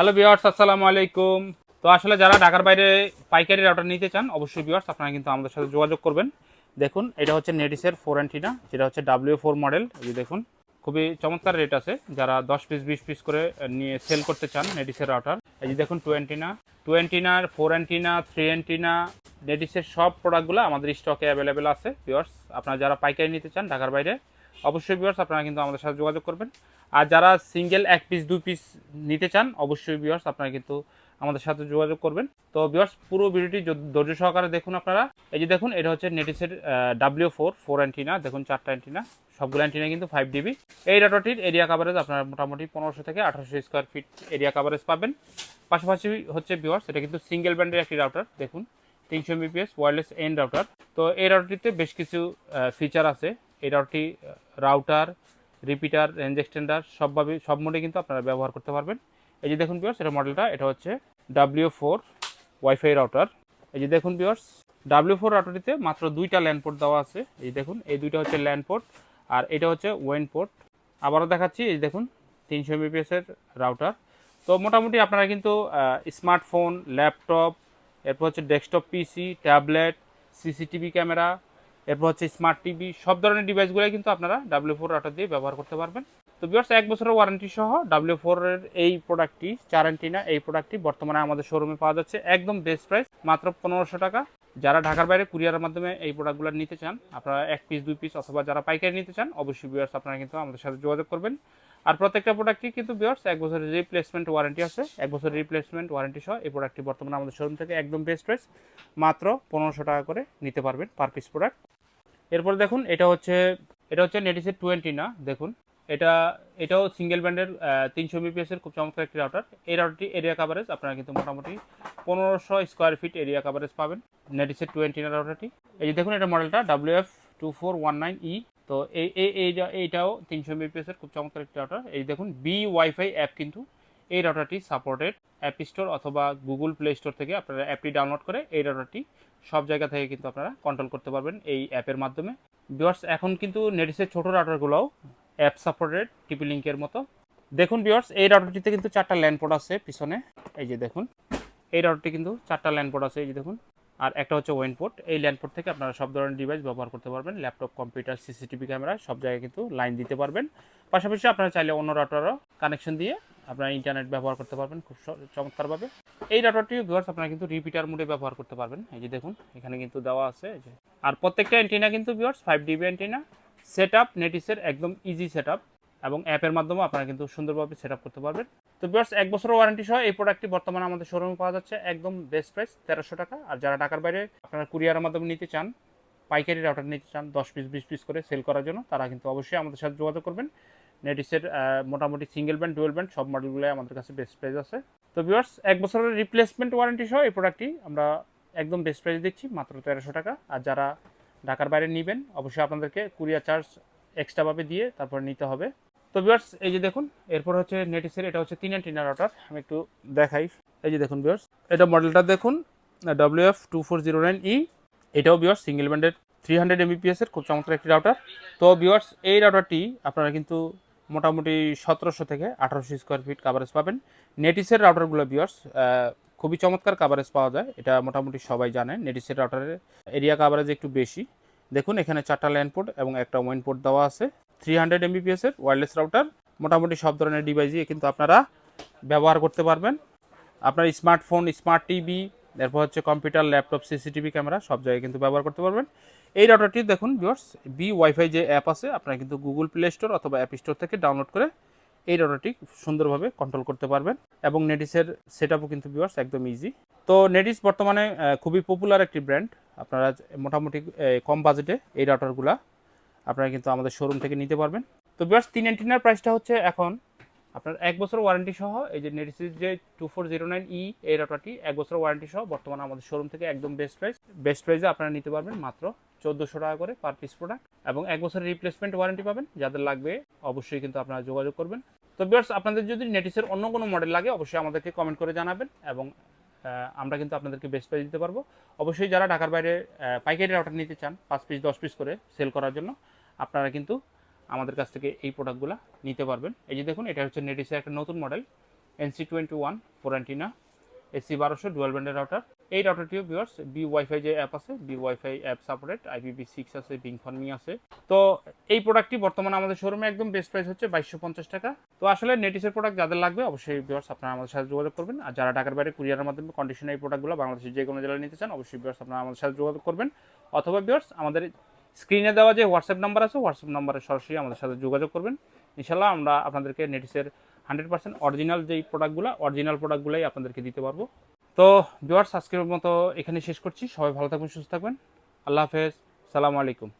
Hello বিওয়ার্স আসসালামু আলাইকুম। তো আসলে যারা ঢাকার বাইরে পাইকারি রাউটার নিতে চান, অবশ্যই বিওয়ার্স আপনারা কিন্তু আমাদের সাথে যোগাযোগ করবেন। দেখুন, এটা হচ্ছে নেডিসের ফোর অ্যান্টিনা যেটা হচ্ছে ডাব্লিউ ফোর মডেল এই দেখুন, খুবই চমৎকার রেট আছে। যারা দশ পিস বিশ পিস করে নিয়ে সেল করতে চান নেডিসের রাউটার এই যে দেখুন টু অ্যান্টিনা টু অ্যান্টিনার ফোর অ্যান্টিনা থ্রি অ্যান্টিনা নেডিসের সব প্রোডাক্টগুলো আমাদের স্টকে অ্যাভেলেবেল আছে বিওয়ার্স আপনারা যারা পাইকারি নিতে চান ঢাকার বাইরে অবশ্যই বিয়ার্স আপনারা কিন্তু আমাদের সাথে যোগাযোগ করবেন। আর যারা সিঙ্গেল এক পিস দুই পিস নিতে চান, অবশ্যই বিয়ার্স আপনারা কিন্তু আমাদের সাথে যোগাযোগ করবেন। তো বিয়ার্স পুরো ভিডিওটি ধৈর্য সহকারে দেখুন আপনারা। এই যে দেখুন, এটা হচ্ছে নেটিসের ডাব্লিউ ফোর ফোর অ্যান্টিনা দেখুন চারটা অ্যান্টিনা সবগুলো অ্যান্টিনা কিন্তু ফাইভ ডিবি এই ডাটাটির এরিয়া কাভারেজ আপনারা মোটামুটি পনেরোশো থেকে আঠারোশো স্কোয়ার ফিট এরিয়া কাভারেজ পাবেন। পাশাপাশি হচ্ছে বিয়ার্স এটা কিন্তু সিঙ্গেল ব্যান্ডের একটি রাউটার দেখুন, তিনশো এমবিপিএস ওয়্যারলেস এন্ড রাউটার তো এই রাউটারটিতে বেশ কিছু ফিচার আছে। এই রাউটারটি রাউটার, রিপিটার, রেঞ্জ এক্সটেন্ডার, সবভাবে সব মোডে কিন্তু আপনারা ব্যবহার করতে পারবেন। এই যে দেখুন বিয়ার্স এটা মডেলটা এটা হচ্ছে ডাব্লিউ ফোর ওয়াইফাই রাউটার এই যে দেখুন বিয়ার্স ডাব্লিউ ফোর রাউটারটিতে মাত্র দুইটা ল্যান্ড পোর্ট দেওয়া আছে। এই দেখুন, এই দুইটা হচ্ছে ল্যান্ড পোর্ট আর এটা হচ্ছে ওয়েন পোর্ট আবারও দেখাচ্ছি, এই দেখুন, তিনশো এমবিপিএস এর রাউটার তো মোটামুটি আপনারা কিন্তু স্মার্টফোন ল্যাপটপ এরপর হচ্ছে desktop PC tablet CCTV camera এরপর হচ্ছে স্মার্ট টিভি সব ধরনের ডিভাইসগুলো কিন্তু আপনারা ডাব্লিউ ফোর রাউটার দিয়ে ব্যবহার করতে পারবেন। তো বিয়ার্স এক বছরের ওয়ারেন্টি সহ ডাব্লিউ ফোরের এই প্রোডাক্টটি চারেন্টিনা এই প্রোডাক্টটি বর্তমানে আমাদের শোরুমে পাওয়া যাচ্ছে। একদম বেস্ট প্রাইস মাত্র পনেরোশো টাকা। যারা ঢাকার বাইরে কুরিয়ারের মাধ্যমে এই প্রোডাক্টগুলো নিতে চান, আপনারা এক পিস দুই পিস অথবা যারা পাইকারি নিতে চান, অবশ্যই বিয়ার্স আপনারা কিন্তু আমাদের সাথে যোগাযোগ করবেন। আর প্রত্যেকটা প্রোডাক্টই কিন্তু বিয়ার্স এক বছরের রিপ্লেসমেন্ট ওয়ারেন্টি আছে। এক বছরের রিপ্লেসমেন্ট ওয়ারেন্টি সহ এই প্রোডাক্টটি বর্তমানে আমাদের শোরুম থেকে একদম বেস্ট প্রাইস মাত্র পনেরোশো টাকা করে নিতে পারবেন পার পিস প্রোডাক্ট এরপর দেখুন, এটা হচ্ছে এটা হচ্ছে নেটিসের টোয়েন্টি না, দেখুন। এটা, এটাও সিঙ্গেল ব্যান্ডের তিনশো এমবিপিএস এর খুব চমৎকার একটি রাউটার এই রাউটারটি এরিয়া কাভারেজ আপনারা কিন্তু মোটামুটি পনেরোশো স্কোয়ার ফিট এরিয়া কাভারেজ পাবেন নেটিসের টোয়েন্টি না রাউটারটি এই যে দেখুন, এটা মডেলটা W F two four one nine E তো এই এই এইটা- এইটাও তিনশো এর খুব চমৎকার একটি রাউটার এই দেখুন বি ওয়াইফাই অ্যাপ কিন্তু এই রাউটারটি সাপোর্টেড অ্যাপ স্টোর অথবা গুগল প্লে স্টোর থেকে আপনারা অ্যাপটি ডাউনলোড করে এই রাউটারটি সব জায়গা থেকে কিন্তু আপনারা কন্ট্রোল করতে পারবেন এই অ্যাপের মাধ্যমে। বিয়ার্স এখন কিন্তু নেটিসের ছোট রাউটারগুলোও অ্যাপ সাপোর্টেড টিপি লিঙ্কের মতো। দেখুন বিয়ার্স এই রাউটারটিতে কিন্তু চারটা ল্যান্ড পোর্ট আছে পিছনে। এই যে দেখুন, এই রাউটারটি কিন্তু চারটা ল্যান্ড পোর্ট আছে, এই যে দেখুন। আর একটা হচ্ছে ওয়েন পোর্ট। এই ল্যান্ড পোর্ট থেকে আপনারা সব ধরনের ডিভাইস ব্যবহার করতে পারবেন। ল্যাপটপ, কম্পিউটার, সিসিটিভি ক্যামেরা, সব জায়গায় কিন্তু লাইন দিতে পারবেন। পাশাপাশি আপনারা চাইলে অন্য রাউটারও কানেকশন দিয়ে আপনারা ইন্টারনেট ব্যবহার করতে পারবেন খুব চমৎকারভাবে। এই রাউটারটিও ভিউয়ার্স আপনারা কিন্তু রিপিটার মোডে ব্যবহার করতে পারবেন। এই যে দেখুন, এখানে কিন্তু দেওয়া আছে আর প্রত্যেকটা অ্যান্টিনা কিন্তু viewers five dB antenna set up নেটিসের একদম ইজি সেট আপ এবং অ্যাপের মাধ্যমে আপনারা কিন্তু সুন্দরভাবে সেট আপ করতে পারবেন। তো বিয়ার্স এক বছরের ওয়ারেন্টি সহ এই প্রোডাক্টটি বর্তমানে আমাদের শোরুমে পাওয়া যাচ্ছে একদম বেস্ট প্রাইস তেরোশো টাকা। আর যারা টাকার বাইরে আপনারা কুরিয়ারের মাধ্যমে নিতে চান, পাইকারি রাউটার নিতে চান, দশ পিস বিশ পিস করে সেল করার জন্য, তারা কিন্তু অবশ্যই আমাদের সাথে যোগাযোগ করবেন। নেটিসের মোটামুটি সিঙ্গেল ব্যান্ড ডুয়েল ব্যান্ড সব মডেলগুলো আমাদের কাছে বেস্ট প্রাইস আছে। তো ভিউয়ার্স, এক বছরের রিপ্লেসমেন্ট ওয়ারেন্টি সহ এই প্রোডাক্টটি আমরা একদম বেস্ট প্রাইস দিচ্ছি, মাত্র তেরোশো টাকা। আর যারা ঢাকার বাইরে নেবেন, অবশ্যই আপনাদেরকে কুরিয়ার চার্জ এক্সট্রাভাবে দিয়ে তারপর নিতে হবে। তো ভিউয়ার্স এই যে দেখুন, এরপর হচ্ছে নেটিসের এটা হচ্ছে তিন অ্যান্টিনা রাউটার আমি একটু দেখাই। এই যে দেখুন ভিউয়ার্স এটা মডেলটা দেখুন W F two four zero nine E এটাও ভিউয়ার্স সিঙ্গেল ব্যান্ডের থ্রি হান্ড্রেড এমবিপিএস এর, খুব চমৎকার একটি রাউটার তো ভিউয়ার্স এই রাউটারটি আপনারা কিন্তু মোটামুটি সতেরোশো থেকে আঠারোশো স্কোয়ার ফিট কাভারেজ পাবেন। নেটিসের রাউটারগুলো ভিউয়ার্স খুবই চমৎকার কাভারেজ পাওয়া যায়, এটা মোটামুটি সবাই জানে নেটিসের রাউটারের এরিয়া কাভারেজ একটু বেশি। দেখুন, এখানে চারটা ল্যান্ড পোর্ট এবং একটা ওয়াইন পোর্ট দেওয়া আছে। থ্রি হান্ড্রেড এমবিপিএস এর ওয়্যারলেস রাউটার মোটামুটি সব ধরনের ডিভাইসই কিন্তু আপনারা ব্যবহার করতে পারবেন। আপনার স্মার্টফোন স্মার্ট টিভি এরপর হচ্ছে কম্পিউটার ল্যাপটপ সিসিটিভি ক্যামেরা সব জায়গায় কিন্তু ব্যবহার করতে পারবেন। এই রাউটারটি দেখুন ভিউয়ার্স বি ওয়াইফাই যে অ্যাপ আছে, আপনারা কিন্তু গুগল প্লে স্টোর অথবা অ্যাপ স্টোর থেকে ডাউনলোড করে এই রাউটারটি সুন্দরভাবে কন্ট্রোল করতে পারবেন এবং নেটিসের সেট আপও কিন্তু ভিউয়ার্স একদম ইজি তো নেটিস বর্তমানে খুবই পপুলার একটি ব্র্যান্ড আপনারা মোটামুটি কম বাজেটে এই রাউটারগুলা আপনারা কিন্তু আমাদের শোরুম থেকে নিতে পারবেন। তো ভিউয়ার্স তিন অ্যান্টিনার প্রাইসটা হচ্ছে এখন আপনার এক বছর ওয়ারেন্টি সহ এই যে নেটিসিস যে two four zero nine E এই রাউটারটি এক বছর ওয়ারেন্টি সহ বর্তমানে আমাদের শোরুম থেকে একদম বেস্ট প্রাইস বেস্ট প্রাইসে আপনারা নিতে পারবেন মাত্র চোদ্দোশো টাকা করে পার পিস প্রোডাক্ট এবং এক বছরের রিপ্লেসমেন্ট ওয়ারেন্টি পাবেন। যাদের লাগবে অবশ্যই কিন্তু আপনারা যোগাযোগ করবেন। তো বিয়ার্স আপনাদের যদি নেটিসের অন্য কোনো মডেল লাগে অবশ্যই আমাদেরকে কমেন্ট করে জানাবেন এবং আমরা কিন্তু আপনাদেরকে বেস্ট প্রাইস দিতে পারব। অবশ্যই যারা ঢাকার বাইরে পাইকারি রাউটার নিতে চান, পাঁচ পিস দশ পিস করে সেল করার জন্য আপনারা কিন্তু আমাদের কাছ থেকে এই প্রোডাক্টগুলো নিতে পারবেন। এই যে দেখুন, এটা হচ্ছে নেটিসের একটা নতুন model NC twenty one four antenna AC বারোশো ডুয়াল ব্যান্ডের রাউটার এই রাউটারটিও ভিউয়ার্স বি ওয়াইফাই যে অ্যাপ আছে B WiFi app supported IPv six আছে বিং ফার্মি আছে। তো এই প্রোডাক্টটি বর্তমানে আমাদের শোরুমে একদম বেস্ট প্রাইস হচ্ছে বাইশশো পঞ্চাশ টাকা। তো আসলে নেটিসের প্রোডাক্ট যাদের লাগবে, অবশ্যই ভিউয়ার্স আপনারা আমাদের সাথে যোগাযোগ করবেন। আর যারা ঢাকার বাইরে কুরিয়ারের মাধ্যমে কন্ডিশনে এই প্রোডাক্টগুলো বাংলাদেশের যে কোনো জেলায় নিতে চান, অবশ্যই ভিউয়ার্স আপনারা আমাদের সাথে যোগাযোগ করবেন। অথবা ভিউয়ার্স আমাদের স্ক্রিনে দেওয়া যে হোয়াটসঅ্যাপ নাম্বার আছে হোয়াটসঅ্যাপ নাম্বারে সরাসরি আমাদের সাথে যোগাযোগ করবেন। ইনশাল্লাহ আমরা আপনাদেরকে নেটিসের হান্ড্রেড পার্সেন্ট অরিজিনাল যেই প্রোডাক্টগুলো অরিজিনাল প্রোডাক্টগুলোই আপনাদেরকে দিতে পারব। তো জোয়ার আজকের মতো এখানে শেষ করছি। সবাই ভালো থাকবেন, সুস্থ থাকবেন। আল্লাহ হাফেজ। সালাম আলাইকুম।